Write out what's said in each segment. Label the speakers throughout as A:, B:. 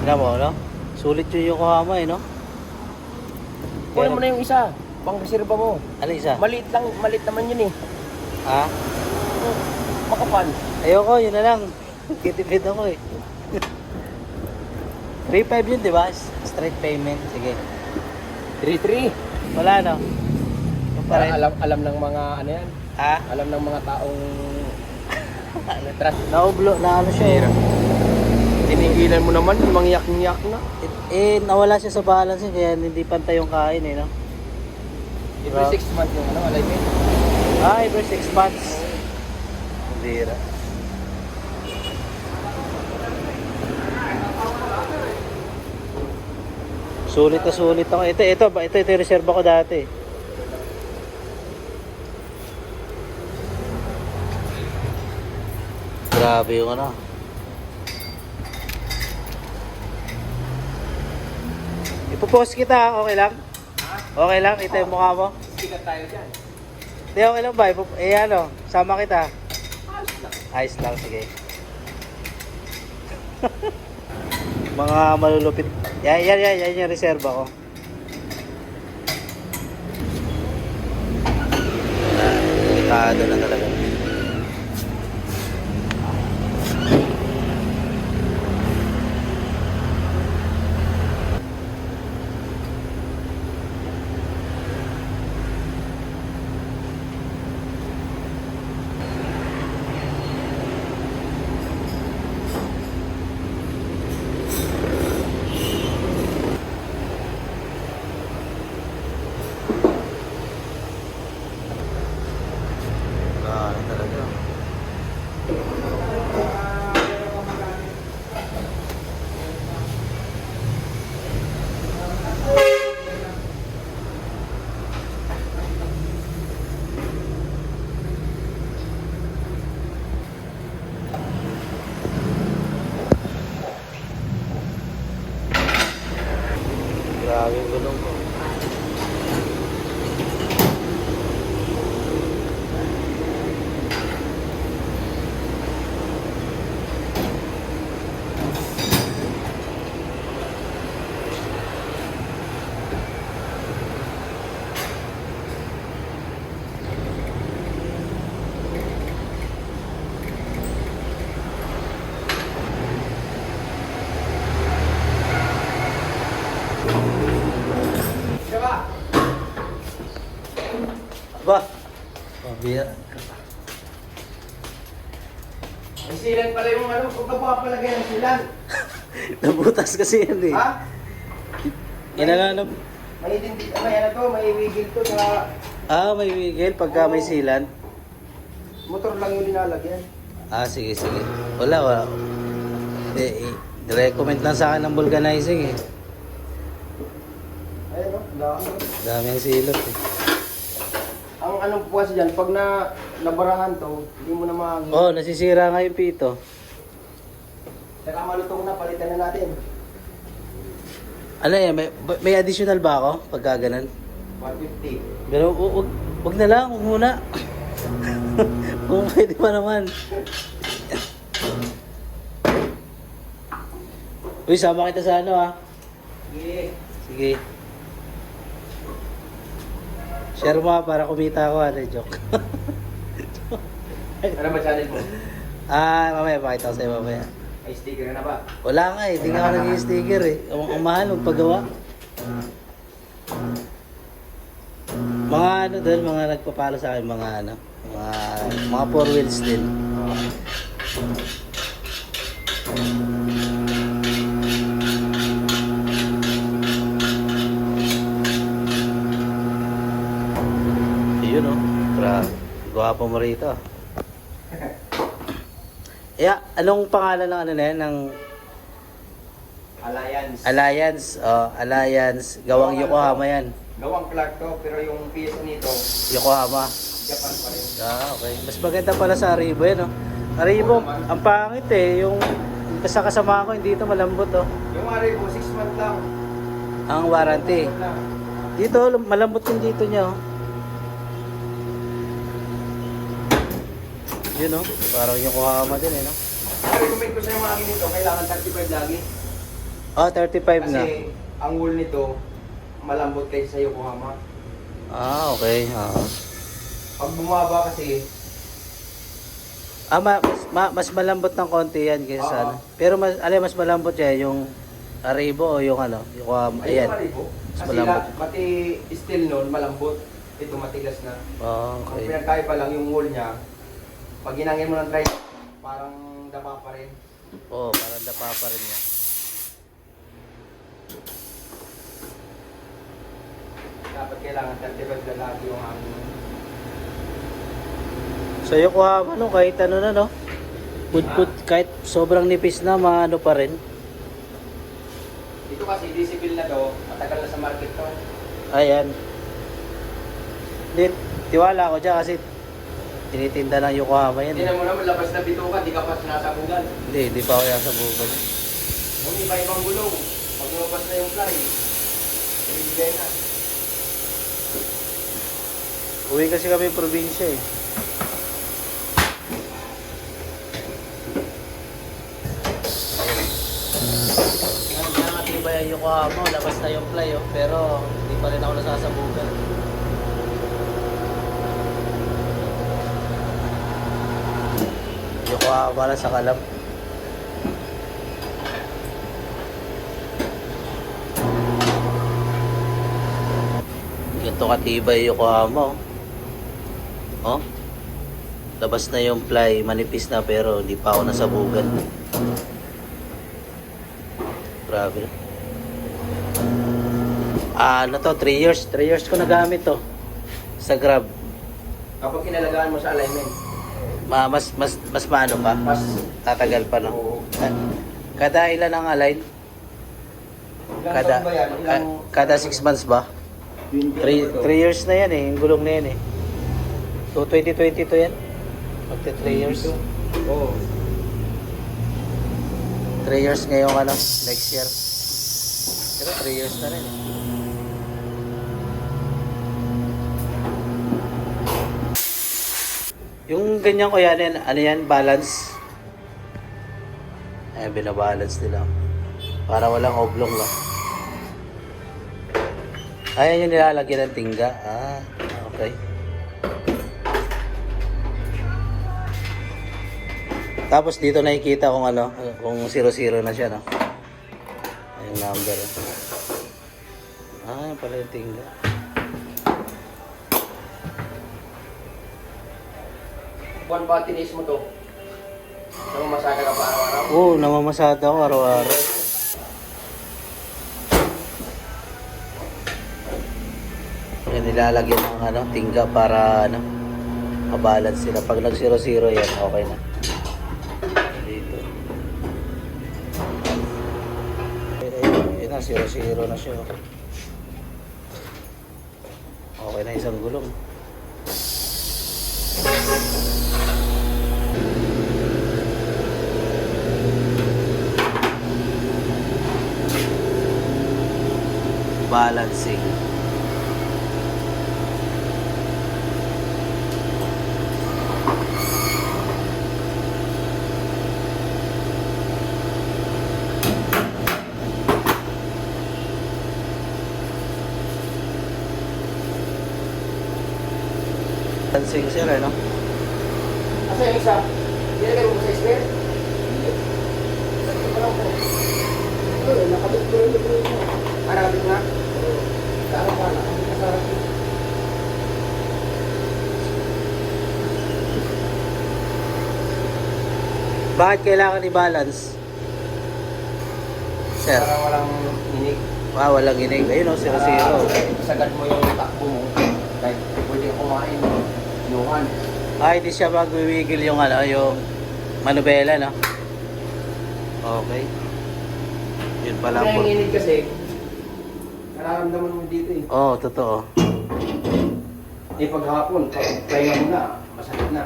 A: Tignan mo, no? Sulit yung Yokohama eh, no?
B: Kunin mo na yung isa. Pang reserva mo.
A: Ano isa?
B: Maliit lang, maliit naman yun eh.
A: Ha?
B: Makapal.
A: Ayoko, yun na lang. Kitipid ako eh. 3.5 yun, di ba? Straight payment. Sige.
B: 3-3.
A: Wala, no?
B: Para alam, alam ng mga ano yan.
A: Ha?
B: Alam ng mga taong trust.
A: Naublo, na ano siya eh.
B: Tinigilan mo naman, mangyak-ngyak na.
A: Eh, eh, nawala siya sa balance eh, kaya hindi pantay yung kain eh, no?
B: Every 6 months yung ano, alignment.
A: Ah, every 6 months. Bira. Sulit na sulit ako. Ito, ito, ba- ito, ito yung reserva ko dati. Grabe yung ano. Ipopost kita, okay lang? Okay lang, ito yung mukha mo.
B: Sikat tayo dyan.
A: Hindi, okay lang ba? Eh ano, sama kita. Ayos lang, sige. Mga malulupit. Yan, yan, yan, yan yung reserva ko. Delikado na talaga. Grabe talaga. Grabe yung gulong ko.
B: Diba?
A: Aba! Pabira.
B: May silan pala yung ano, huwag ka papalagay ng silan.
A: Nabutas kasi yan eh.
B: Ha?
A: Inalanap.
B: May hindi, may ano to, may wiggle to, sa
A: Ah, may wiggle pagka may silan.
B: motor lang yung linalagyan.
A: Ah, sige, sige. Wala, wala. Eh, eh, recommend lang sa akin ng vulcanizing eh.
B: Ayun o, dami.
A: Dami ang silot eh.
B: Ang anong po kasi dyan, pag na nabarahan to, hindi mo na mahangin.
A: Oh, nasisira nga yung pito.
B: Saka malutong na, palitan na natin.
A: Ano yan, may, may additional ba ako pagka ganun?
B: 150.
A: Pero hu- huwag na lang, huwag muna. Kung pwede pa naman. Uy, sama kita sa ano ah.
B: Sige.
A: Sige. Share mo para kumita ako ano, joke.
B: Ano ba channel mo?
A: ah, mamaya pakita ko sa'yo mamaya.
B: May sticker na ba?
A: Wala nga eh, di nga ako nag-sticker eh. Ang, ang mahal, magpagawa. Mga ano doon, mga nagpapalo sa akin, mga ano, mga, mga four wheels din. Yun oh, grabe. Gwapo mo rito. Yeah, anong pangalan ng ano na yan, ng
B: Alliance.
A: Alliance, oh, Alliance, gawang Yokohama yan.
B: Gawang Clark to, pero yung piso nito,
A: Yokohama.
B: Japan pa rin.
A: Ah, okay. Mas maganda pala sa Aribo yan, oh. Aribo, ang pangit eh, yung basta kasama ko, hindi ito malambot, oh.
B: Yung Aribo, 6 months lang.
A: Ang warranty.
B: Six months lang.
A: Dito, malambot yung dito niya, oh. Yun, oh. Parang Yokohama din, eh, no?
B: Recommend ko sa mga nito, kailangan 35 lagi.
A: Oh, 35 na.
B: Kasi ang wool nito, malambot kaysa sa Yokohama.
A: Ah, okay. Ah.
B: Pag bumaba kasi,
A: Ah, ma- mas, ma- mas malambot ng konti yan kaysa sa
B: Oo.
A: ano. Pero mas, alin mas malambot yan, yung Aribo o yung ano, yung um,
B: ay,
A: ayan.
B: maribo.
A: Mas
B: Kasi
A: malambot.
B: la, pati steel noon, malambot. Ito matigas na.
A: Oh,
B: Ang
A: okay.
B: pinagkaiba lang yung wool niya, pag ginangin mo ng dry, parang dapa pa rin.
A: Oo, oh, parang dapa pa rin yan.
B: Dapat kailangan 35 na lagi yung hangin.
A: So yung Yokohama, no, kahit ano na, no? Put, put, kahit sobrang nipis na, maano pa rin.
B: Ito kasi disable na to, matagal na sa market to.
A: Ayan. Hindi, tiwala ako dyan kasi tinitinda ng Yokohama yan.
B: Hindi
A: eh.
B: na mo naman labas na bituka, di ka pa sinasabugan.
A: Hindi, hindi pa ako yan sa bukod.
B: Kung iba-ibang gulong, pag lumabas na yung fly, ibigay na.
A: Uwi kasi kami probinsya eh. Ngayon natin ba yung Yokohama, labas na yung fly oh, pero hindi pa rin ako nasasabugan. Lang sa kalap. Ganito katibay yung Yokohama oh. Oh. Labas na yung fly, manipis na pero hindi pa ako nasabugan. Grabe. Ah, ano to? 3 years. 3 years ko nagamit to. Sa Grab.
B: Kapag kinalagaan mo sa alignment,
A: Ma, mas, mas, mas maano pa?
B: mas
A: Tatagal pa, no? Kada ilan ang align? Kada, ka- kada 6 months ba? 3 years na yan eh. Yung gulong na yan eh. So, 2022 yan? Magta 3 years.
B: Oo.
A: 3 years ngayong ano, next year. Pero 3 years na rin. Yung ganyan ko yan, ano yan, balance. Ayan, binabalance nila. Para walang oblong lang. Ayan yung nilalagyan ng tingga. Ah, okay. Tapos dito nakikita kung ano, kung 00 na siya, no? Yung number. Ah, yan pala yung tingga.
B: Buwan ba tinis mo to? Nang masaka ka pa araw-araw?
A: Oo, oh, namamasada ako araw-araw. Yan, nilalagyan ng ano, tingga para ano, mabalance sila. Pag nag 0-0 yan, okay na. Dito. Eh, yun na, 0-0 na siya. Okay na isang gulong. Balancing. Balancing sir, ano?
B: Asa yung isa? Nilagay mo sa spare? Po. Oo, nakabit ko rin yung Ah, nakabit nga? Oo. Saan pa? Nakabit ka sa harap.
A: Bakit kailangan i-balance? Sir,
B: Parang walang inig.
A: ah, walang inig. Ayun o, 0-0.
B: Para Sagad mo yung takbo mo. Kahit pwede kumain. Inuhan.
A: Ah, hindi siya magwiwigil yung ano, yung manubela, no? Okay. Yun pala
B: Kaya
A: po.
B: yung inig kasi, nararamdaman mo dito eh.
A: Oo, oh, totoo.
B: Eh paghapon, pag pahinga mo na, masakit na.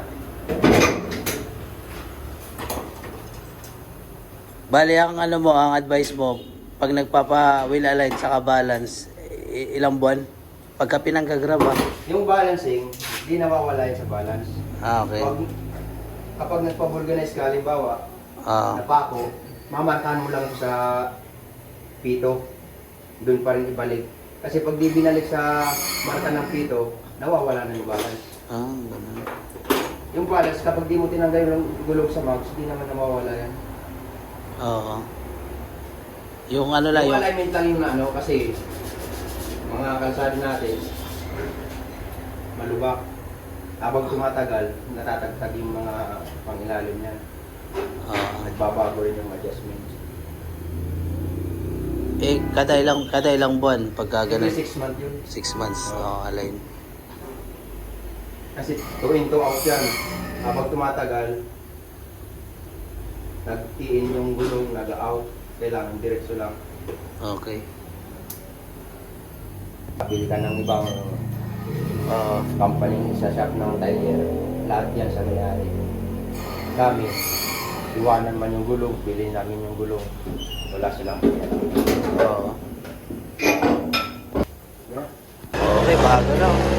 A: Bali, ang ano mo, ang advice mo, pag nagpapa-wheel align sa balance, ilang buwan? Pagka pinanggagrab, ah.
B: Yung balancing, di nawawala yun sa balance.
A: Ah, okay.
B: Pag, kapag nagpa-vulcanize ka, halimbawa,
A: Ah,
B: napako, mamarkahan mo lang sa pito. Doon pa rin ibalik. Kasi pag di binalik sa marka ng pito, nawawala na yung balance.
A: Ah, ganun.
B: Yung balance, kapag di mo tinanggal yung gulong sa mags, di naman nawawala yan.
A: Oo. Yung ano lang,
B: yung
A: yung...
B: alignment lang yung ano, kasi mga kalsada natin, malubak. Habang tumatagal, natatagtag yung mga pangilalim niya.
A: Oo.
B: Nagbabago rin yung adjustment.
A: eh, kada ilang, kada ilang buwan, pagka ganun.
B: 6 months yun.
A: Six months,
B: Oo.
A: oh, align.
B: Kasi to in to out yan. Habang tumatagal, nag-in yung gulong, nag-out. Kailangan diretso lang.
A: Okay.
B: Pabili ka ng ibang
A: Oo.
B: company sa shop ng tire. Lahat yan sa may-ari. Kami, iwanan man yung gulong, bilhin namin yung gulong. Wala silang pinalang.
A: Oo. Okay, bago lang.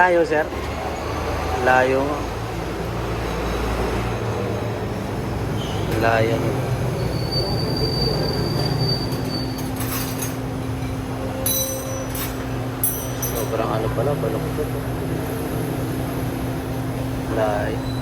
A: Layo, sir. Layo. Layo. Sobrang ano pala, balok ito. Layo.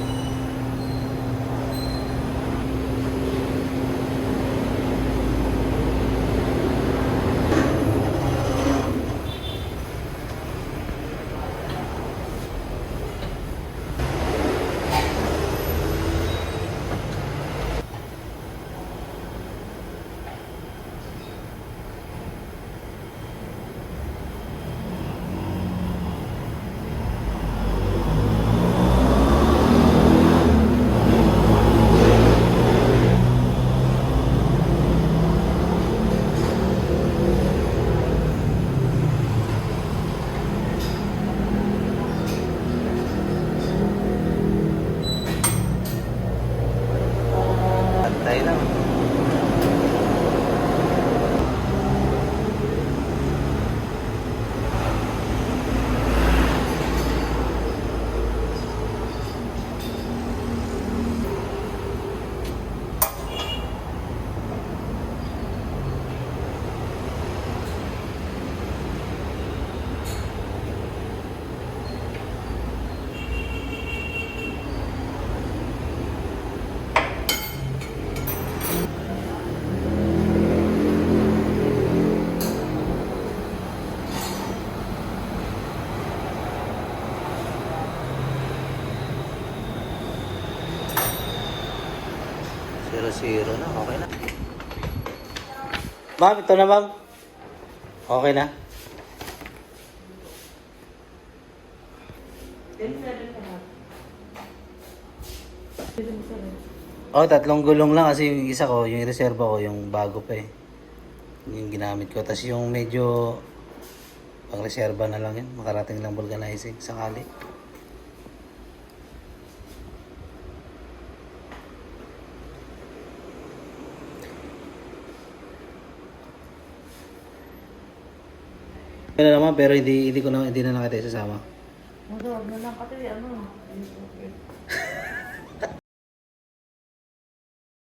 A: Pantay lang. Zero zero na, okay na. Ma'am, ito na ma'am. Okay na. Oh, tatlong gulong lang kasi yung isa ko, yung reserva ko, yung bago pa eh. Yung ginamit ko. Tapos yung medyo pang reserva na lang yun. Makarating lang vulcanizing sakali. Ano naman, pero hindi, hindi ko na, hindi na nakita isasama.
C: Huwag na lang kasi ano.